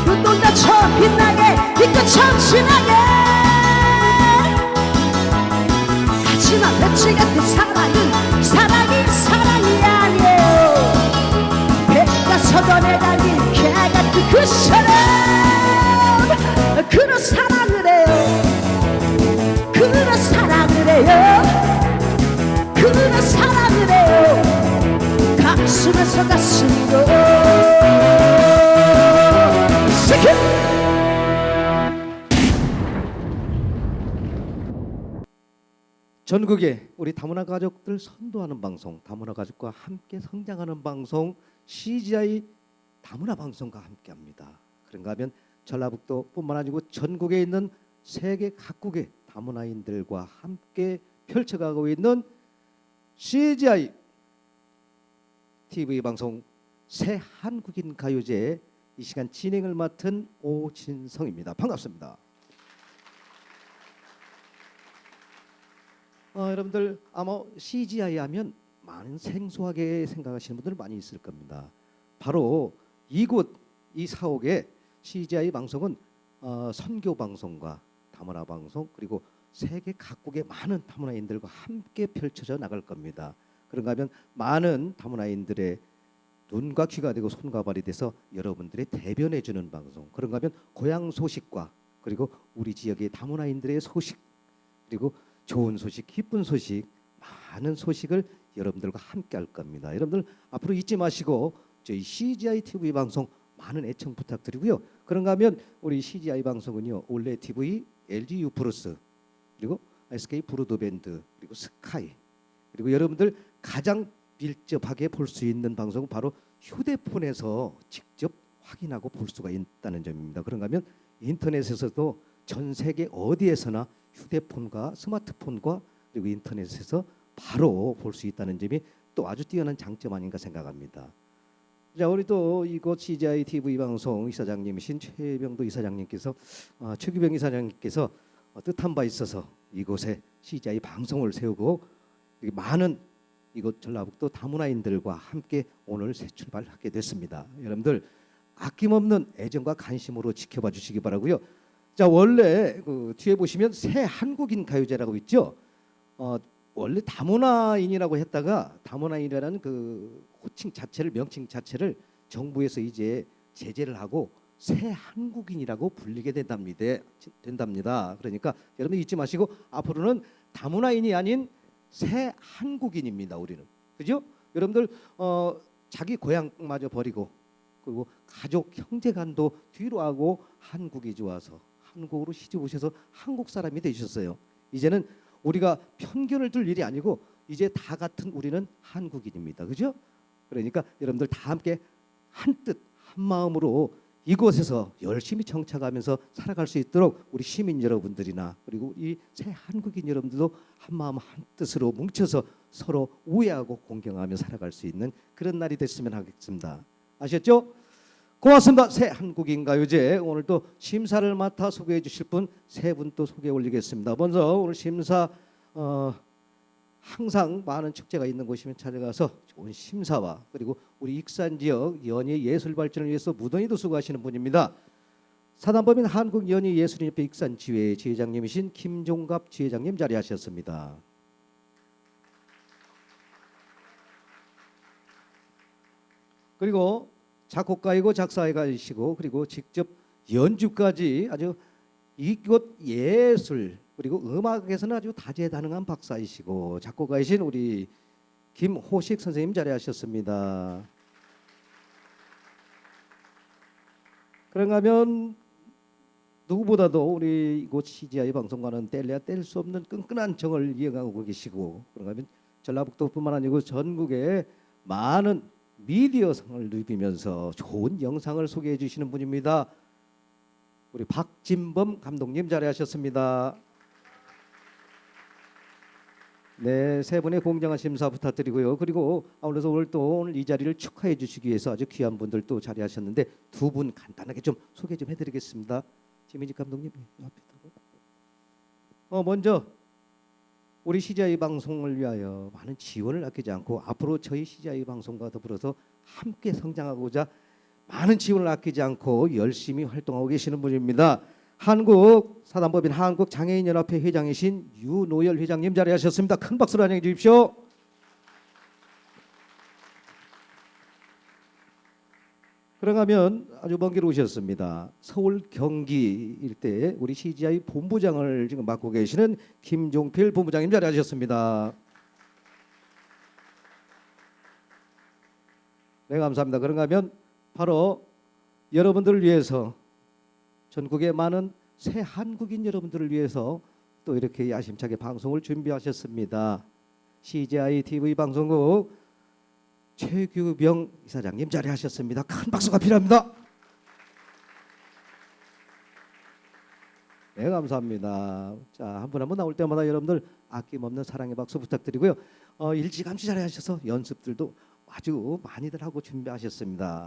눈동자처럼 빛나게 빛꽃처럼 진하게 전국의 우리 다문화 가족들 선도하는 방송, 다문화 가족과 함께 성장하는 방송 CGI 다문화 방송과 함께합니다. 그런가 하면 전라북도뿐만 아니고 전국에 있는 세계 각국의 다문화인들과 함께 펼쳐가고 있는 CGI TV 방송 새 한국인 가요제 이 시간 진행을 맡은 오진성입니다. 반갑습니다. 어, 여러분들 아마 CGI 하면 많은 생소하게 생각하시는 분들 많이 있을 겁니다. 바로 이곳 이 사옥의 CGI 방송은 어, 선교 방송과 다문화 방송 그리고 세계 각국의 많은 다문화인들과 함께 펼쳐져 나갈 겁니다. 그런가 하면 많은 다문화인들의 눈과 귀가 되고 손과 발이 돼서 여러분들의 대변해 주는 방송. 그런가 하면 고향 소식과 그리고 우리 지역의 다문화인들의 소식 그리고 좋은 소식, 기쁜 소식, 많은 소식을 여러분들과 함께 할 겁니다. 여러분들 앞으로 잊지 마시고 저희 CGI TV 방송 많은 애청 부탁드리고요. 그런가 하면 우리 CGI 방송은요. 올레 TV, LG U 플러스 그리고 SK 브로드 밴드 그리고 스카이 그리고 여러분들 가장 밀접하게 볼 수 있는 방송은 바로 휴대폰에서 직접 확인하고 볼 수가 있다는 점입니다. 그런가 하면 인터넷에서도 전 세계 어디에서나 휴대폰과 스마트폰과 그리고 인터넷에서 바로 볼 수 있다는 점이 또 아주 뛰어난 장점 아닌가 생각합니다. 자, 우리 또 이곳 CGI TV 방송 이사장님이신 최병도 이사장님께서 어, 최규병 이사장님께서 어, 뜻한 바 있어서 이곳에 CGI 방송을 세우고 많은 이곳 전라북도 다문화인들과 함께 오늘 새 출발하게 됐습니다. 여러분들 아낌없는 애정과 관심으로 지켜봐 주시기 바라고요. 자 원래 그 뒤에 보시면 새 한국인 가요제라고 있죠. 어, 원래 다문화인이라고 했다가 다문화인이라는 그 호칭 자체를 명칭 자체를 정부에서 이제 제재를 하고 새 한국인이라고 불리게 된답니다. 된답니다. 그러니까 여러분 잊지 마시고 앞으로는 다문화인이 아닌 새 한국인입니다. 우리는 그죠? 여러분들 어, 자기 고향마저 버리고 그리고 가족 형제간도 뒤로 하고 한국이 좋아서 한국으로 시집 오셔서 한국 사람이 되셨어요. 이제는 우리가 편견을 둘 일이 아니고 이제 다 같은 우리는 한국인입니다. 그죠? 그러니까 여러분들 다 함께 한 뜻 한 마음으로 이곳에서 열심히 정착하면서 살아갈 수 있도록 우리 시민 여러분들이나 그리고 이 새 한국인 여러분들도 한 마음 한 뜻으로 뭉쳐서 서로 우애하고 공경하며 살아갈 수 있는 그런 날이 됐으면 하겠습니다. 아셨죠? 고맙습니다. 새 한국인 가요제 오늘 또 심사를 맡아 소개해 주실 분 세 분 또 소개 올리겠습니다. 먼저 오늘 심사 어, 항상 많은 축제가 있는 곳이면 찾아가서 좋은 심사와 그리고 우리 익산 지역 연예 예술 발전을 위해서 무던히 도 수고하시는 분입니다. 사단법인 한국연예예술인협회 익산 지회 지회장님이신 김종갑 지회장님 자리하셨습니다. 그리고 작곡가이고 작사가이시고 그리고 직접 연주까지 아주 이곳 예술 그리고 음악에서는 아주 다재다능한 박사이시고 작곡가이신 우리 김호식 선생님 자리하셨습니다. 그런가 하면 누구보다도 우리 이곳 CGI 방송과는 뗄래야 뗄 수 없는 끈끈한 정을 이어가고 계시고 그런가 하면 전라북도뿐만 아니고 전국에 많은 미디어상을 누비면서 좋은 영상을 소개해 주시는 분입니다. 우리 박진범 감독님 자리하셨습니다. 네, 세 분의 공정한 심사 부탁드리고요. 그리고 아울러서 오늘 또 오늘 이 자리를 축하해 주시기 위해서 아주 귀한 분들 또 자리하셨는데 두 분 간단하게 좀 소개 좀 해드리겠습니다. 지민직 감독님 앞에 들고. 어 먼저 우리 CGI 방송을 위하여 많은 지원을 아끼지 않고 앞으로 저희 CGI 방송과 더불어서 함께 성장하고자 많은 지원을 아끼지 않고 열심히 활동하고 계시는 분입니다. 한국 사단법인 한국 장애인 연합회 회장이신 유노열 회장님 자리하셨습니다. 큰 박수로 환영해 주십시오. 그러면 아주 먼 길 오셨습니다. 서울 경기 일대 우리 CGI 본부장을 지금 맡고 계시는 김종필 본부장님 자리하셨습니다. 네 감사합니다. 그런가 하면 바로 여러분들을 위해서 전국의 많은 새 한국인 여러분들을 위해서 또 이렇게 야심차게 방송을 준비하셨습니다. CGI TV 방송국 최규병 이사장님 자리하셨습니다. 큰 박수가 필요합니다. 네 감사합니다. 자 한 분 한 분 나올 때마다 여러분들 아낌없는 사랑의 박수 부탁드리고요. 어, 일찌감치 자리하셔서 연습들도 아주 많이들 하고 준비하셨습니다.